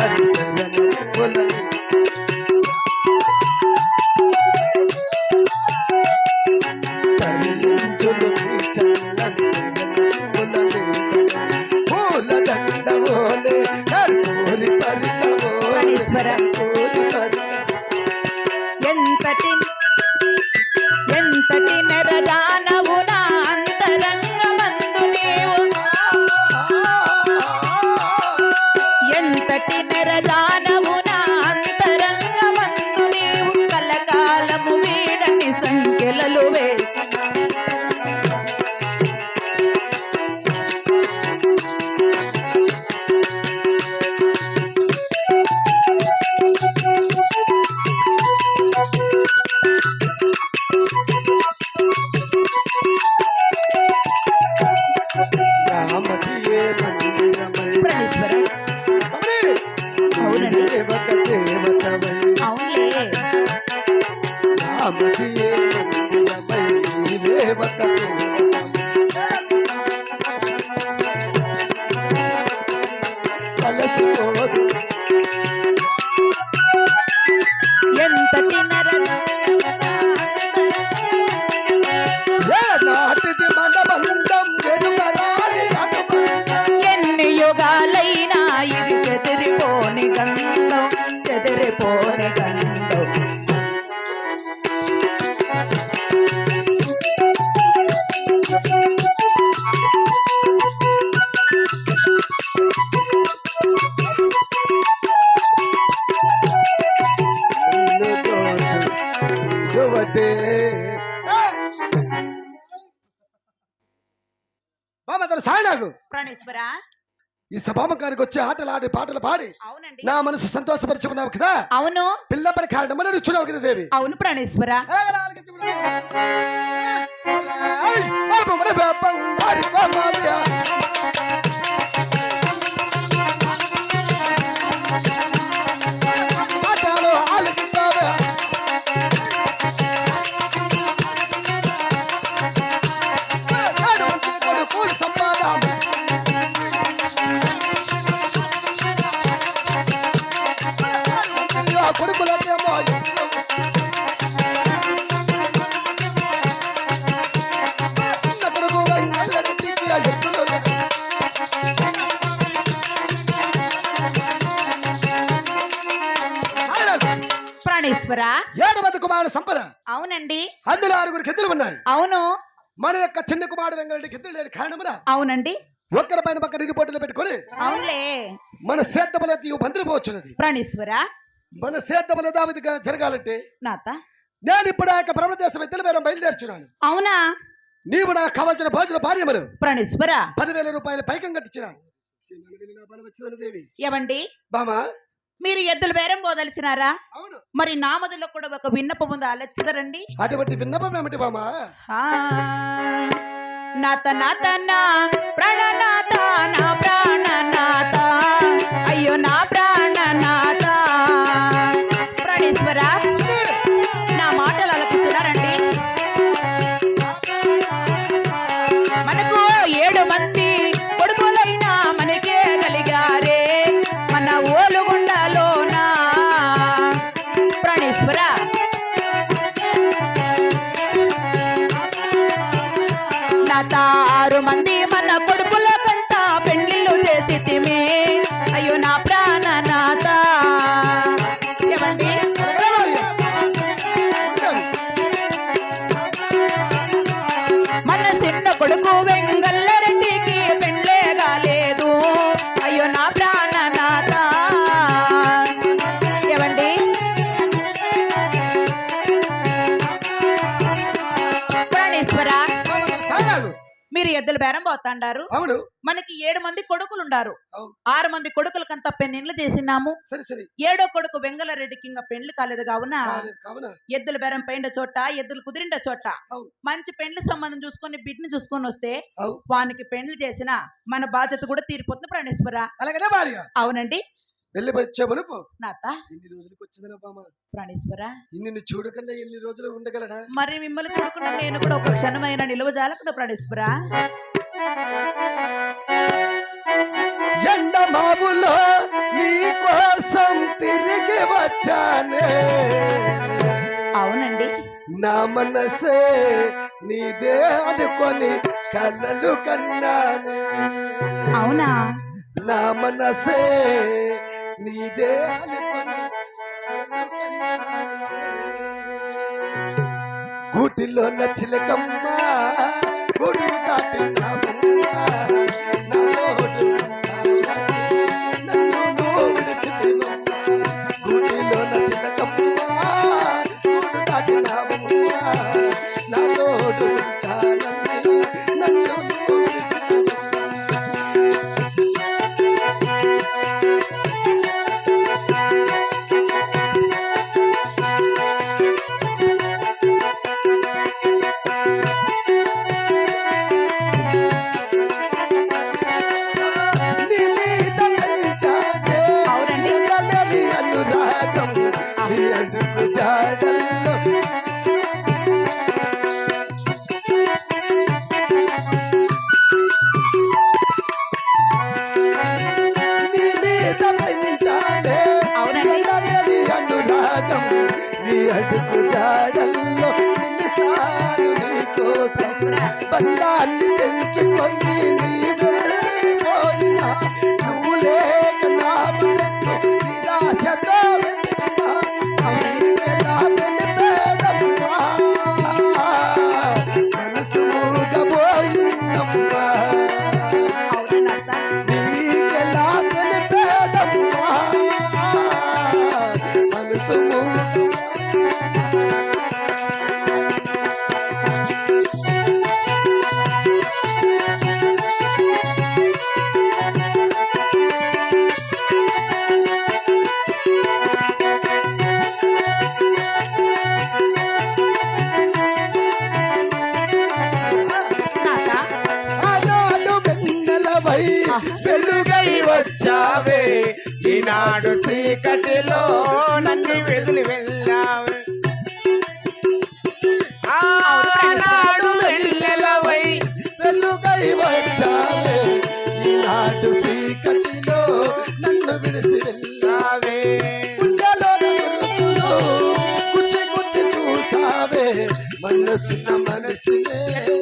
చల్లని చల్లని రామతియే మందిరమై బామతను సాయనాగు ప్రాణేశ్వర ఈ సభాముఖానికి వచ్చి ఆటలు ఆడి పాటలు పాడి అవునండి నా మనసు సంతోషపరుచుకున్నావు కదా అవును పిల్ల పని కారణం ఇచ్చున్నావు కదా దేవి అవును ప్రాణేశ్వర అవునండి. అందులో ఆరుగురు కెద్దులు ఉన్నాయి అవును. మన యొక్క చిన్న కుమారుడు వెంకటరెడ్డి కెద్దులు లేని కారణమున అవునండి. ఒక్కరి పైన పక్కన ఇరు పోటీలు పెట్టుకొని అవునులే. మన సేద్దబల బంధుపోవచ్చున్నది ప్రాణేశ్వర? మన సేద్దబల దావిదిగా జరగాలంటే నాత? నేను ఇప్పుడు ఆ యొక్క బ్రహ్మదేశం ఇద్దరు వేరే బయలుదేరుచున్నాను. అవునా? నీవు నాకు కావాల్సిన భోజన భార్యములు ప్రాణేశ్వర? పదివేల రూపాయల పైకం కట్టించిన ఏవండి? బామా మీరు ఎద్దులు బేరం పోదలిసినారా అవును. మరి నా మొదలో కూడా ఒక విన్నపం ఉంది? ఆలోచిదరండి అటువంటి విన్నపం ఏమిటి బామా? నాత నాత నా ప్రాణనాథ నా ప్రాణనాథ ఎద్దుల బేరం పోతాండారు. అవును. మనకి ఏడు మంది కొడుకులు ఉండారు. ఆరు మంది కొడుకులకంత పెళ్ళిళ్ళు చేసినాము సరే సరే. ఏడో కొడుకు వెంగళరెడ్డికి ఇంకా పెళ్ళి కాలేదు కావున కాలేదు, కావున. ఎద్దుల బేరం పైన చోట ఎద్దులు కుదిరిండ చోట. మంచి పెండ్లి సంబంధం చూసుకొని బిడ్డని చూసుకొని వస్తే వానికి పెండ్లి చేసిన మన బాధ్యత కూడా తీరిపోతుంది ప్రాణేశ్వర. అవునండి. వెళ్ళి పరిచయమును నాత ఎన్ని రోజులకు వచ్చిందిరా బామ్మ? ప్రాణేశ్వర. నిన్ను చూడకుండా ఎన్ని రోజులు ఉండగలడా? మరి మిమ్మల్ని చూడకుండా నేను కూడా ఒక క్షణమైన నిలువ జాలకుండా ప్రాణేశ్వర. ఎండ బాబులో నీ కోసం తిరిగి వచ్చానే. అవునండి. నా మనసే నీదే అనుకొని కళ్ళలు కన్నాను. అవునా? నా మనసే నీదే. గూటిలో నచ్చిలకమ్మ గుడి దాటి వెలుగై వచ్చావే. ఈనాడు చీకటిలో నన్ను వెదిలి వెళ్ళావే. ఆనాడు వెళ్ళలవై వెలుగై వచ్చావే. ఈనాడు చీకటిలో నన్ను విడిసి వెళ్ళావే. గుండెలో గుర్తులు గుచ్చి చూసావే. మనసున మనసునే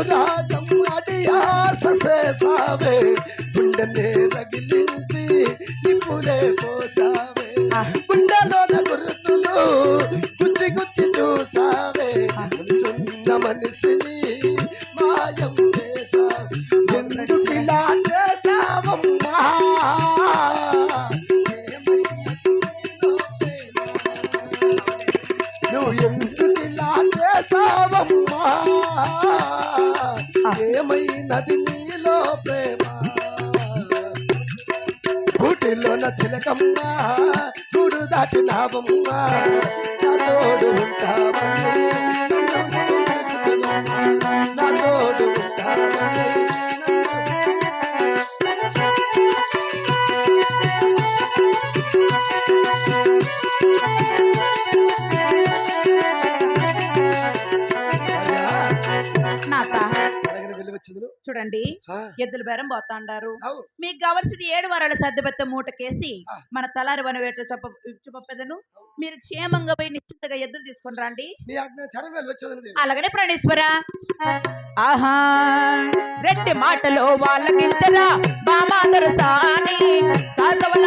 కొండంత అనురాగం అది ఆశ చేసావే. గుండెనే రగిలించి నిప్పులే ఉన్నది నీలో ప్రేమ. గుడిలోన చిలకమ్మా గుడు దాటినావమ్మా. నా తోడు ఉంటావని చూడండి. ఎద్దుల బేరం పోతాండారు. మీకు కావలసిన ఏడు వారాల సర్దిబెత్త మూటకేసి. మన తలారి వన వేట చెప్ప చెప్పపెదను మీరు క్షేమంగా పోయి నిశ్చింతగా ఎద్దులు తీసుకొని రండి. అలాగనే ప్రణేశ్వర. ఆహా. రెట్టి మాటలో వాళ్ళకింతరా బామాదరు సాని సాధవల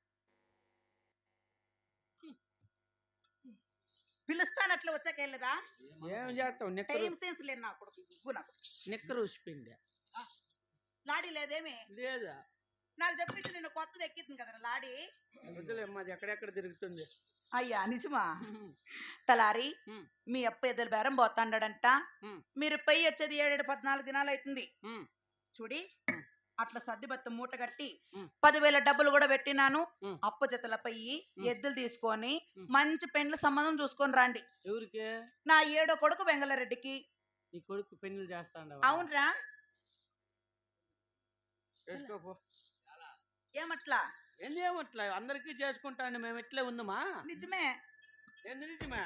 ఏందప్పా పిలుస్తానట్లు వచ్చాక వెళ్ళదా ఏం చేస్తావు? టైం సెన్స్ లేదు నా కొడుకు ఇగ్గు నా కొడుకు. నిక్కరు ఉసిపోయింది లాడీ లేదేమి? లేదా? నాకు చెప్పిట్టు నేను కొత్తది ఎక్కింది కదా లాడీ. వద్దులే మాది ఎక్కడెక్కడ తిరుగుతుంది? అయ్యా నిజమా? తలారి. మీ అప్ప ఎద్దులు బేరం పోతాండడంట. మీరు పెయ్యి వచ్చేది ఏడేడు పద్నాలుగు దినాలు అవుతుంది. చూడి. అట్లా సర్దిబత్త మూట కట్టి. పదివేల డబ్బులు కూడా పెట్టినాను. అప్పు జతల పెయ్యి ఉమ్. ఎద్దులు తీసుకొని. మంచి పెండ్ల సంబంధం చూసుకొని రండి. ఎవరికి? నా ఏడో కొడుకు వెంగళరెడ్డికి. నీ కొడుకు పెళ్ళి చేస్తాండ అవునరా. ఏమట్లా? ఏందేమట్లా అందరికీ చేసుకుంటాండి. మేము ఎట్లే ఉందమా నిజమే. ఏంది నిజమే?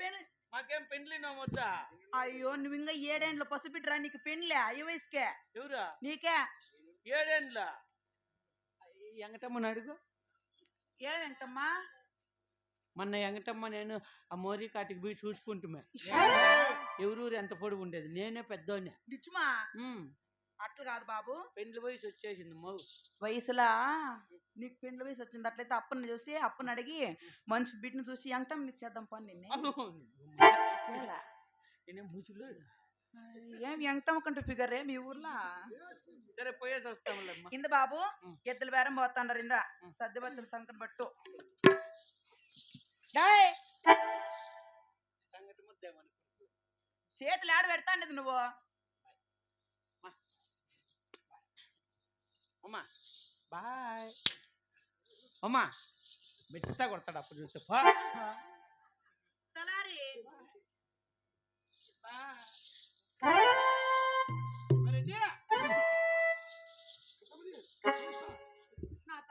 పెళ్ళి మాకేం పెండ్లి వద్దా అయ్యో నువ్వు ఇంకా ఏడేండ్ల పసిబిడ్డరా నీకు పెళ్ళే అయ్య వయసుకే. ఎవరా? నీకే. ఏడేండ్ల? ఎంగటమ్మని అడుగు. ఏ వెంకటమ్మా? మొన్న ఎంగటమ్మ నేను ఆ మోరీ కాటికి పోయి చూసుకుంటుమే ఎవరూరు ఎంత పొడుగు ఉండేది? నేనే పెద్దోనే నిజమా? అట్లా కాదు బాబు. పెండ్లి వయసు వచ్చేసింది మౌ వయసులా? నీకు పెండ్ల వయసు వచ్చింది. అట్లయితే అప్పని చూసి అప్పని అడిగి మంచి బిడ్డను చూసి ఎంకటం ఇచ్చేద్దాం పని నిన్నే. ఏలా? నేనేం ముచ్చులు ఏం ఫిగర్ మీ ఊర్లో? సరే పోయేసి వస్తాములేమ్మా ఇంద బాబు. ఎద్దులు బేరం పోతాండారు ఇంద? ఉం. సర్దిబత్తులు సంకన పట్టు. చేతులు ఆడ పెడతాండేది నువ్వు. ఇది? నాత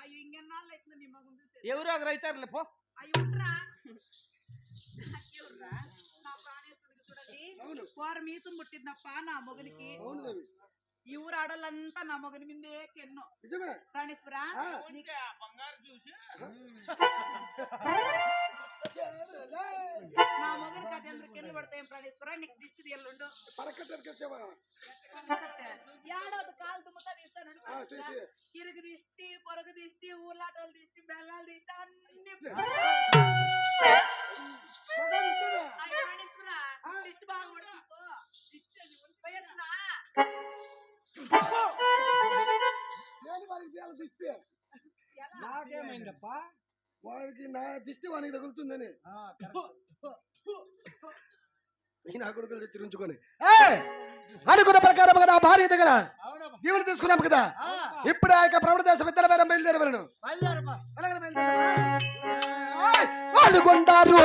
అయ్యో ఇంకెన్నాళ్ళు అవుతుంది నీ మగం చూసేది ఎవరు ఒకరు అవుతారులే పో అయ్యో ఉండరా నాకెవర్రా? నా ప్రాణేశ్వరుడికి చూడండి కోర మీసం పుట్టిందప్ప నా మొగునికి అవును దేవి ఈ ఊరు ఆడోళ్ళంతా నా మొగుని మీదే కెన్నో. నిజమే. ప్రాణేశ్వర బంగారు చూసి కెన్ను పడతాయి ప్రాణేశ్వర నీకు దిష్టి తీయలుండు. పరకట్టరికి వచ్చావా ఏడవది కాలు తుమ్ముతా తీస్తాను ఆ, తీ, తీ. ఇరుగు దిష్టి పొరుగు దిష్టి ఊర్లాటోళ్ళు దిష్టి బెల్లాలు దిష్టి అన్ని దిష్టి? నాకేమైందప్పా? వాడికి నా దిష్టి వానికి తగులుతుందని. ఈ కొడుకులు తెచ్చిరించుకొని అనుకున్న ప్రకారం నా భార్య దగ్గర దేవుని తీసుకున్నాం కదా? ఇప్పుడు ఆ యొక్క ప్రవణ దేశ విద్యల పేరం బయలుదేరవలను. వాళ్ళు కొంటారు